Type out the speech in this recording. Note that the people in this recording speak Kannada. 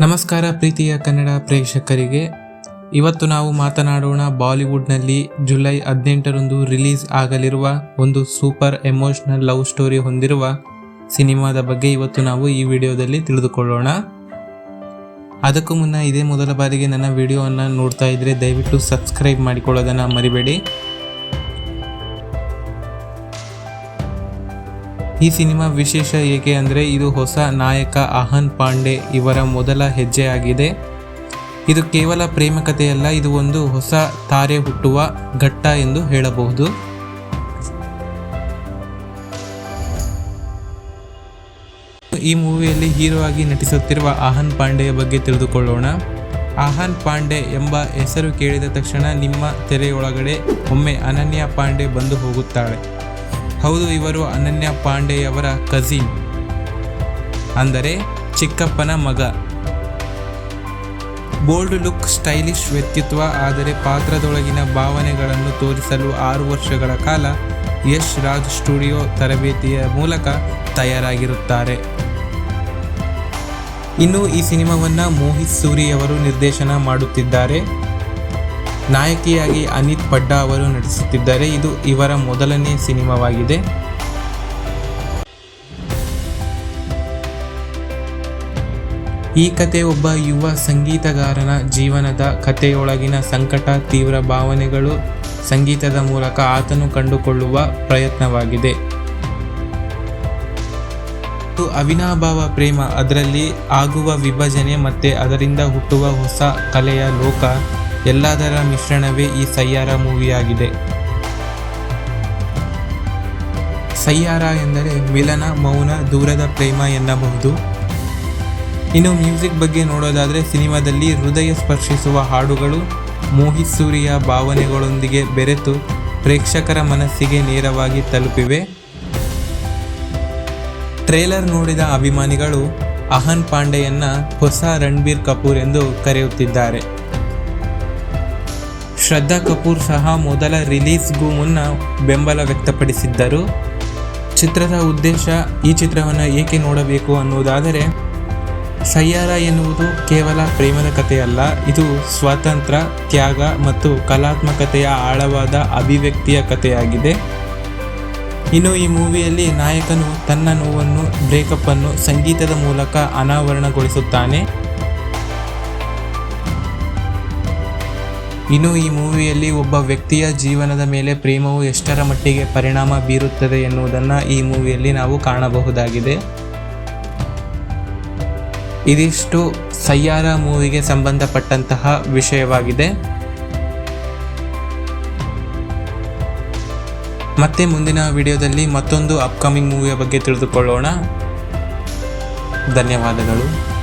ನಮಸ್ಕಾರ ಪ್ರೀತಿಯ ಕನ್ನಡ ಪ್ರೇಕ್ಷಕರಿಗೆ. ಇವತ್ತು ನಾವು ಮಾತನಾಡೋಣ ಬಾಲಿವುಡ್ನಲ್ಲಿ ಜುಲೈ ಹದಿನೆಂಟರಂದು ರಿಲೀಸ್ ಆಗಲಿರುವ ಒಂದು ಸೂಪರ್ ಎಮೋಷನಲ್ ಲವ್ ಸ್ಟೋರಿ ಹೊಂದಿರುವ ಸಿನಿಮಾದ ಬಗ್ಗೆ ಇವತ್ತು ನಾವು ಈ ವಿಡಿಯೋದಲ್ಲಿ ತಿಳಿದುಕೊಳ್ಳೋಣ. ಅದಕ್ಕೂ ಮುನ್ನ ಇದೇ ಮೊದಲ ಬಾರಿಗೆ ನನ್ನ ವಿಡಿಯೋವನ್ನು ನೋಡ್ತಾ ಇದ್ರೆ ದಯವಿಟ್ಟು ಸಬ್ಸ್ಕ್ರೈಬ್ ಮಾಡಿಕೊಳ್ಳೋದನ್ನು ಮರಿಬೇಡಿ. ಈ ಸಿನಿಮಾ ವಿಶೇಷ ಏಕೆ ಅಂದರೆ ಇದು ಹೊಸ ನಾಯಕ ಅಹನ್ ಪಾಂಡೆ ಇವರ ಮೊದಲ ಹೆಜ್ಜೆಯಾಗಿದೆ. ಇದು ಕೇವಲ ಪ್ರೇಮ ಕಥೆಯಲ್ಲ, ಇದು ಒಂದು ಹೊಸ ತಾರೆ ಹುಟ್ಟುವ ಘಟ್ಟ ಎಂದು ಹೇಳಬಹುದು. ಈ ಮೂವಿಯಲ್ಲಿ ಹೀರೋ ಆಗಿ ನಟಿಸುತ್ತಿರುವ ಆಹನ್ ಪಾಂಡೆಯ ಬಗ್ಗೆ ತಿಳಿದುಕೊಳ್ಳೋಣ. ಆಹನ್ ಪಾಂಡೆ ಎಂಬ ಹೆಸರು ಕೇಳಿದ ತಕ್ಷಣ ನಿಮ್ಮ ತೆರೆಯೊಳಗಡೆ ಒಮ್ಮೆ ಅನನ್ಯ ಪಾಂಡೆ ಬಂದು ಹೋಗುತ್ತಾಳೆ. ಹೌದು, ಇವರು ಅನನ್ಯ ಪಾಂಡೆಯವರ ಕಝಿನ್ ಅಂದರೆ ಚಿಕ್ಕಪ್ಪನ ಮಗ. ಬೋಲ್ಡ್ ಲುಕ್, ಸ್ಟೈಲಿಶ್ ವ್ಯಕ್ತಿತ್ವ, ಆದರೆ ಪಾತ್ರದೊಳಗಿನ ಭಾವನೆಗಳನ್ನು ತೋರಿಸಲು ಆರು ವರ್ಷಗಳ ಕಾಲ ಯಶ್ ರಾಜ್ ಸ್ಟುಡಿಯೋ ತರಬೇತಿಯ ಮೂಲಕ ತಯಾರಾಗಿರುತ್ತಾರೆ. ಇನ್ನು ಈ ಸಿನಿಮಾವನ್ನು ಮೋಹಿತ್ ಸೂರಿ ಅವರು ನಿರ್ದೇಶನ ಮಾಡುತ್ತಿದ್ದಾರೆ. ನಾಯಕಿಯಾಗಿ ಅನಿತ್ ಪಡ್ಡಾ ಅವರು ನಟಿಸುತ್ತಿದ್ದಾರೆ. ಇದು ಇವರ ಮೊದಲನೇ ಸಿನಿಮಾವಾಗಿದೆ. ಈ ಕತೆ ಒಬ್ಬ ಯುವ ಸಂಗೀತಗಾರನ ಜೀವನದ ಕಥೆಯೊಳಗಿನ ಸಂಕಟ, ತೀವ್ರ ಭಾವನೆಗಳು ಸಂಗೀತದ ಮೂಲಕ ಆತನು ಕಂಡುಕೊಳ್ಳುವ ಪ್ರಯತ್ನವಾಗಿದೆ. ಅವಿನಾಭಾವ ಪ್ರೇಮ, ಅದರಲ್ಲಿ ಆಗುವ ವಿಭಜನೆ ಮತ್ತೆ ಅದರಿಂದ ಹುಟ್ಟುವ ಹೊಸ ಕಲೆಯ ಲೋಕ, ಎಲ್ಲದರ ಮಿಶ್ರಣವೇ ಈ ಸಯ್ಯಾರ ಮೂವಿಯಾಗಿದೆ. ಸಯ್ಯಾರ ಎಂದರೆ ಮಿಲನ, ಮೌನ, ದೂರದ ಪ್ರೇಮ ಎನ್ನಬಹುದು. ಇನ್ನು ಮ್ಯೂಸಿಕ್ ಬಗ್ಗೆ ನೋಡೋದಾದರೆ ಸಿನಿಮಾದಲ್ಲಿ ಹೃದಯ ಸ್ಪರ್ಶಿಸುವ ಹಾಡುಗಳು ಮೋಹಿಸೂರಿಯ ಭಾವನೆಗಳೊಂದಿಗೆ ಬೆರೆತು ಪ್ರೇಕ್ಷಕರ ಮನಸ್ಸಿಗೆ ನೇರವಾಗಿ ತಲುಪಿವೆ. ಟ್ರೇಲರ್ ನೋಡಿದ ಅಭಿಮಾನಿಗಳು ಅಹನ್ ಪಾಂಡೆಯನ್ನ ಹೊಸ ರಣಬೀರ್ ಕಪೂರ್ ಎಂದು ಕರೆಯುತ್ತಿದ್ದಾರೆ. ಶ್ರದ್ಧಾ ಕಪೂರ್ ಸಹ ಮೊದಲ ರಿಲೀಸ್ಗೂ ಮುನ್ನ ಬೆಂಬಲ ವ್ಯಕ್ತಪಡಿಸಿದ್ದರು. ಚಿತ್ರದ ಉದ್ದೇಶ ಈ ಚಿತ್ರವನ್ನು ಏಕೆ ನೋಡಬೇಕು ಅನ್ನುವುದಾದರೆ ಸಯ್ಯಾರ ಎನ್ನುವುದು ಕೇವಲ ಪ್ರೇಮದ ಕಥೆಯಲ್ಲ, ಇದು ಸ್ವಾತಂತ್ರ್ಯ ತ್ಯಾಗ ಮತ್ತು ಕಲಾತ್ಮಕತೆಯ ಆಳವಾದ ಅಭಿವ್ಯಕ್ತಿಯ ಕಥೆಯಾಗಿದೆ. ಇನ್ನು ಈ ಮೂವಿಯಲ್ಲಿ ನಾಯಕನು ತನ್ನ ನೋವನ್ನು, ಬ್ರೇಕಪ್ ಅನ್ನು ಸಂಗೀತದ ಮೂಲಕ ಅನಾವರಣಗೊಳಿಸುತ್ತಾನೆ. ಇನ್ನು ಈ ಮೂವಿಯಲ್ಲಿ ಒಬ್ಬ ವ್ಯಕ್ತಿಯ ಜೀವನದ ಮೇಲೆ ಪ್ರೇಮವು ಎಷ್ಟರ ಮಟ್ಟಿಗೆ ಪರಿಣಾಮ ಬೀರುತ್ತದೆ ಎನ್ನುವುದನ್ನು ಈ ಮೂವಿಯಲ್ಲಿ ನಾವು ಕಾಣಬಹುದಾಗಿದೆ. ಇದಿಷ್ಟು ಸಯ್ಯಾರ ಮೂವಿಗೆ ಸಂಬಂಧಪಟ್ಟಂತಹ ವಿಷಯವಾಗಿದೆ. ಮತ್ತೆ ಮುಂದಿನ ವಿಡಿಯೋದಲ್ಲಿ ಮತ್ತೊಂದು ಅಪ್ಕಮಿಂಗ್ ಮೂವಿಯ ಬಗ್ಗೆ ತಿಳಿದುಕೊಳ್ಳೋಣ. ಧನ್ಯವಾದಗಳು.